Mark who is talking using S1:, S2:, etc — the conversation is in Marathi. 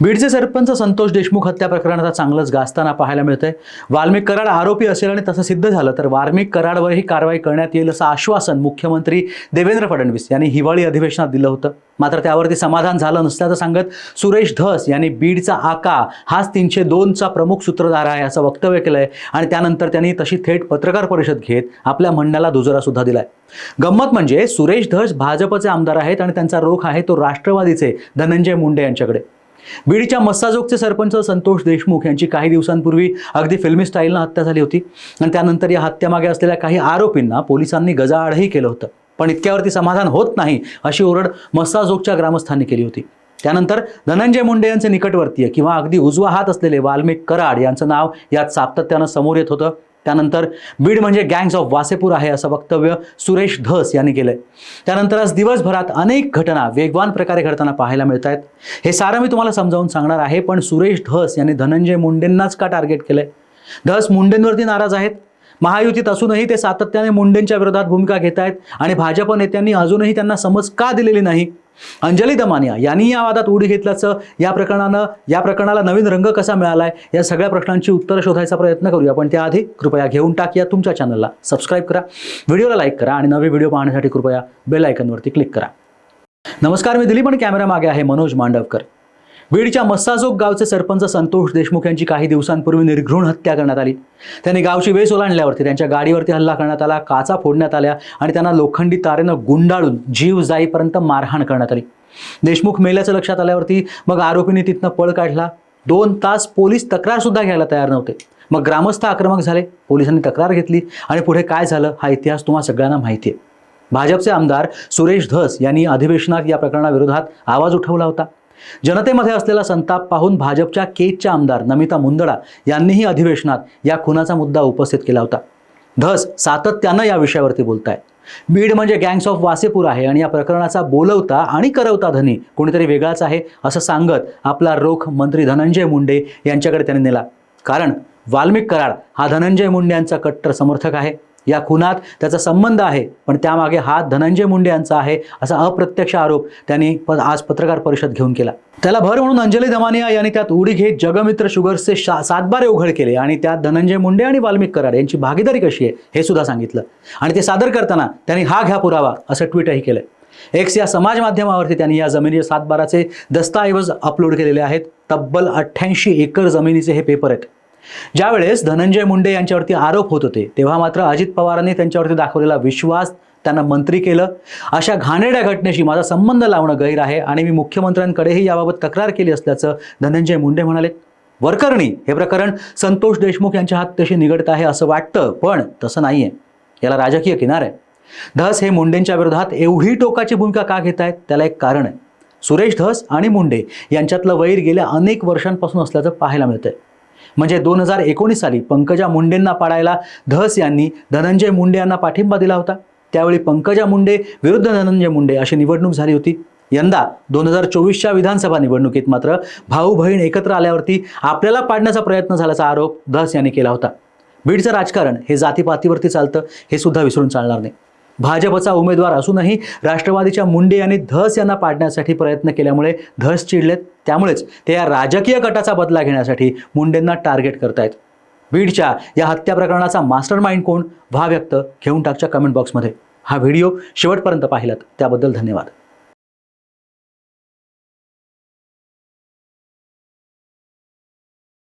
S1: बीडचे सरपंच संतोष देशमुख हत्या प्रकरणाचा चांगलंच गाजताना पाहायला मिळतंय. वाल्मिक कराड आरोपी असेल आणि तसं सिद्ध झालं तर वाल्मिक कराडवरही कारवाई करण्यात येईल असं आश्वासन मुख्यमंत्री देवेंद्र फडणवीस यांनी हिवाळी अधिवेशनात दिलं होतं. मात्र त्यावरती समाधान झालं नसल्याचं सांगत सुरेश धस यांनी बीडचा आका हाच तीनशे दोनचा प्रमुख सूत्रधार आहे असं वक्तव्य केलंय आणि त्यानंतर त्यांनी तशी थेट पत्रकार परिषद घेत आपल्या म्हणण्याला दुजरासुद्धा दिलाय. गंमत म्हणजे सुरेश धस भाजपचे आमदार आहेत आणि त्यांचा रोख आहे तो राष्ट्रवादीचे धनंजय मुंडे यांच्याकडे. बीडच्या मस्साजोगचे सरपंच संतोष देशमुख यांची काही दिवसांपूर्वी अगदी फिल्मी स्टाईलनं हत्या झाली होती. आणि त्यानंतर या हत्येमागे असलेल्या काही आरोपींना पोलिसांनी गजाआडही केलं होतं. पण इतक्यावरती समाधान होत नाही अशी ओरड मस्साजोगच्या ग्रामस्थांनी केली होती. त्यानंतर धनंजय मुंडे यांचे निकटवर्तीय किंवा अगदी उजवा हात असलेले वाल्मिक कराड यांचं नाव यात सातत्यानं समोर येत होतं. त्यानंतर बीड म्हणजे गँग्स ऑफ वासेपूर आहे असं वक्तव्य सुरेश धस यांनी केलंय. त्यानंतर आज दिवसभरात अनेक घटना वेगवान प्रकारे घडताना पाहायला मिळत आहेत हे सारं मी तुम्हाला समजावून सांगणार आहे पण सुरेश धस यांनी धनंजय मुंडेंनाच का टार्गेट केलंय? धस मुंडेंवरती नाराज आहेत? महायुतीत असूनही ते सातत्याने मुंडेंच्या विरोधात भूमिका घेत आहेत आणि भाजप नेत्यांनी अजूनही त्यांना समज का दिलेली नाही? अंजली दमानिया यांनी या वादात उडी घेतल्याचं या प्रकरणानं या प्रकरणाला नवीन रंग कसा मिळालाय या सगळ्या प्रश्नांची उत्तरं शोधायचा प्रयत्न करूया. पण त्याआधी कृपया घेऊन टाकूया तुमच्या चॅनलला सबस्क्राईब करा. व्हिडिओला लाईक करा आणि नवे व्हिडिओ पाहण्यासाठी कृपया बेल आयकनवरती क्लिक करा. नमस्कार मी दिलीप आणि कॅमेरा मागे आहे मनोज मांडवकर. बीडच्या मस्साजोग गावचे सरपंच संतोष देशमुख यांची काही दिवसांपूर्वी निर्घृण हत्या करण्यात आली. त्यांनी गावची वेस ओलांडल्यावरती त्यांच्या गाडीवरती हल्ला करण्यात आला काचा फोडण्यात आल्या आणि त्यांना लोखंडी तारेनं गुंडाळून जीव जाईपर्यंत मारहाण करण्यात आली. देशमुख मेल्याचं लक्षात आल्यावरती मग आरोपीने तिथनं पळ काढला. दोन तास पोलीस तक्रार सुद्धा घ्यायला तयार नव्हते. मग ग्रामस्थ आक्रमक झाले. पोलिसांनी तक्रार घेतली आणि पुढे काय झालं हा इतिहास तुम्हाला सगळ्यांना माहिती आहे भाजपचे आमदार सुरेश धस यांनी अधिवेशनात या प्रकरणाविरोधात आवाज उठवला होता. जनतेमध्ये असलेला संताप पाहून भाजपच्या केजच्या आमदार नमिता मुंदडा यांनीही अधिवेशनात या खुनाचा मुद्दा उपस्थित केला होता. धस सातत्यानं या विषयावरती बोलताय. बीड म्हणजे गँग्स ऑफ वासेपूर आहे आणि या प्रकरणाचा बोलवता आणि करवता धनी कोणीतरी वेगळाच आहे असं सांगत आपला रोख मंत्री धनंजय मुंडे यांच्याकडे त्यांनी नेला. कारण वाल्मिक कराड हा धनंजय मुंडे यांचा कट्टर समर्थक आहे. या खुनात त्याचा संबंध आहे पण त्यामागे हात धनंजय मुंडे यांचा आहे असा अप्रत्यक्ष आरोप त्यांनी आज पत्रकार परिषद घेऊन केला. त्याला भर म्हणून अंजली दमानिया यांनी त्यात उडी घेत जगमित्र शुगर्सचे शा सातबारे उघड केले आणि त्यात धनंजय मुंडे आणि वाल्मिक कराड यांची भागीदारी कशी आहे हे सुद्धा सांगितलं. आणि ते सादर करताना त्यांनी हा घ्या पुरावा असं ट्विटही केलं. एक्स या समाज माध्यमावरती त्यांनी या जमिनीच्या सातबाराचे दस्तऐवज अपलोड केलेले आहेत. तब्बल अठ्ठ्याऐंशी एकर जमिनीचे हे पेपर आहेत. ज्यावेळेस धनंजय मुंडे यांच्यावरती आरोप होत होते तेव्हा मात्र अजित पवारांनी त्यांच्यावरती दाखवलेला विश्वास त्यांना मंत्री केलं. अशा घाणेरड्या घटनेशी माझा संबंध लावणं गैर आहे आणि मी मुख्यमंत्र्यांकडेही याबाबत तक्रार केली असल्याचं धनंजय मुंडे म्हणाले. वरकरणी हे प्रकरण संतोष देशमुख यांच्या हत्येशी निगडत आहे असं वाटतं पण तसं नाहीये. याला राजकीय किनार. आहे धस हे मुंडेंच्या विरोधात एवढी टोकाची भूमिका का घेत आहेत त्याला एक कारण आहे. सुरेश धस आणि मुंडे यांच्यातलं वैर गेल्या अनेक वर्षांपासून असल्याचं पाहायला मिळतंय. म्हणजे दोन हजार एकोणीस साली पंकजा मुंडेंना पाडायला धस यांनी धनंजय मुंडे यांना पाठिंबा दिला होता. त्यावेळी पंकजा मुंडे विरुद्ध धनंजय मुंडे अशी निवडणूक झाली होती. यंदा दोन हजार चोवीसच्या विधानसभा निवडणुकीत मात्र भाऊ बहीण एकत्र आल्यावरती आपल्याला पाडण्याचा प्रयत्न झाल्याचा आरोप धस यांनी केला होता. बीडचं राजकारण हे जातीपातीवरती चालतं हे सुद्धा विसरून चालणार नाही. भाजपचा उमेदवार असूनही राष्ट्रवादीच्या मुंडे यांनी धस यांना पाडण्यासाठी प्रयत्न केल्यामुळे धस चिडलेत. त्यामुळेच ते या राजकीय गटाचा बदला घेण्यासाठी मुंडेंना टार्गेट करतायत. बीडच्या या हत्या प्रकरणाचा मास्टर माइंड कोण? व्हा व्यक्त. घेऊन टाकच्या कमेंट बॉक्समध्ये. हा व्हिडिओ शेवटपर्यंत पाहिलात. त्याबद्दल धन्यवाद.